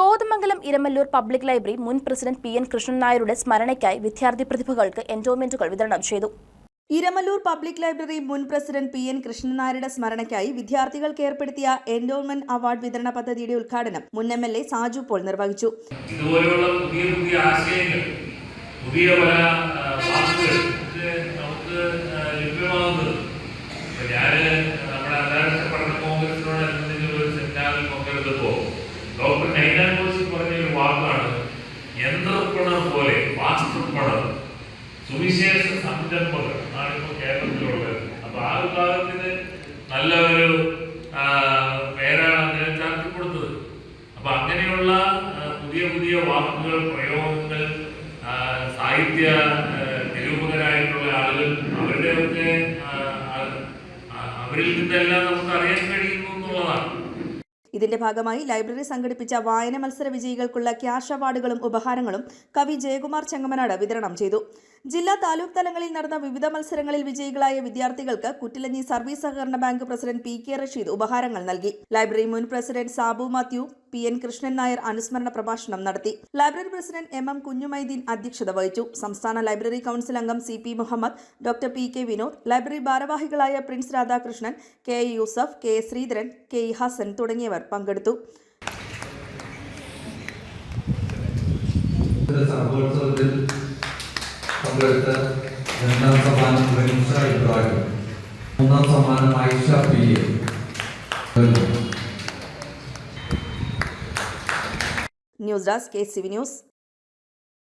Kothamangalam Iramallur public library മുൻ president P N Krishnan നായരുടെ സ്മരണയ്ക്കായി വിദ്യാർത്ഥി പ്രതിഭകൾക്ക് എൻഡോമെന്റുകൾ വിതരണം ചെയ്തു. ഇരമല്ലൂർ പബ്ലിക് ലൈബ്രറി മുൻ പ്രസിഡന്റ് പി എൻ കൃഷ്ണനായരുടെ സ്മരണയ്ക്കായി വിദ്യാർത്ഥികൾക്ക് ഏർപ്പെടുത്തിയ എൻഡോൾമെന്റ് അവാർഡ് വിതരണ പദ്ധതിയുടെ ഉദ്ഘാടനം മുൻ M L A Saju Paul നിർവഹിച്ചു. ഇതുപോലെയുള്ള പുതിയ പുതിയ ആശയങ്ങൾ പുതിയ പല യന്ത്രപ്പണർ പോലെ വാസ്തുപ്പണർ സുവിശേഷ സംരംഭകർ. ആണ് ഇപ്പോൾ കേരളത്തിലുള്ളത്. അപ്പൊ ആ വിഭാഗത്തിന് നല്ല ഒരു പേരാണ് അദ്ദേഹം ചാർത്തി കൊടുത്തത്. അപ്പൊ അങ്ങനെയുള്ള പുതിയ പുതിയ വാക്കുകൾ പ്രയോഗങ്ങൾ സാഹിത്യ നിരൂപകരായിട്ടുള്ള ആളുകൾ അവരുടെ ഒക്കെ അവരിൽ നിന്നെല്ലാം നമുക്ക് അറിയാൻ കഴിയുന്നു എന്നുള്ളതാണ്. ഇതിന്റെ ഭാഗമായി ലൈബ്രറി സംഘടിപ്പിച്ച വായന മത്സര വിജയികൾക്കുള്ള ക്യാഷ് അവാർഡുകളും ഉപഹാരങ്ങളും കവി ജയകുമാർ ചെങ്ങമനാട് വിതരണം ചെയ്തു. ജില്ലാ താലൂക്ക് തലങ്ങളിൽ നടന്ന വിവിധ മത്സരങ്ങളിൽ വിജയികളായ വിദ്യാർത്ഥികൾക്ക് കുറ്റിലഞ്ഞി സർവീസ് സഹകരണ bank president P K Rasheed ഉപഹാരങ്ങൾ നൽകി. ലൈബ്രറി മുൻ president Sabu Mathew P N Krishnan Nair അനുസ്മരണ പ്രഭാഷണം നടത്തി. Library president M M Kunjumaideen അധ്യക്ഷത വഹിച്ചു. സംസ്ഥാന ലൈബ്രറി കൗൺസിൽ അംഗം C P Muhammad doctor P K Vinod library ഭാരവാഹികളായ Prince Radhakrishnan K Yusuf K Sreedharan K E Hasan തുടങ്ങിയവർ പങ്കെടുത്തു. മൂന്നാം സമ്മാനം Aisha P A. News desk K C news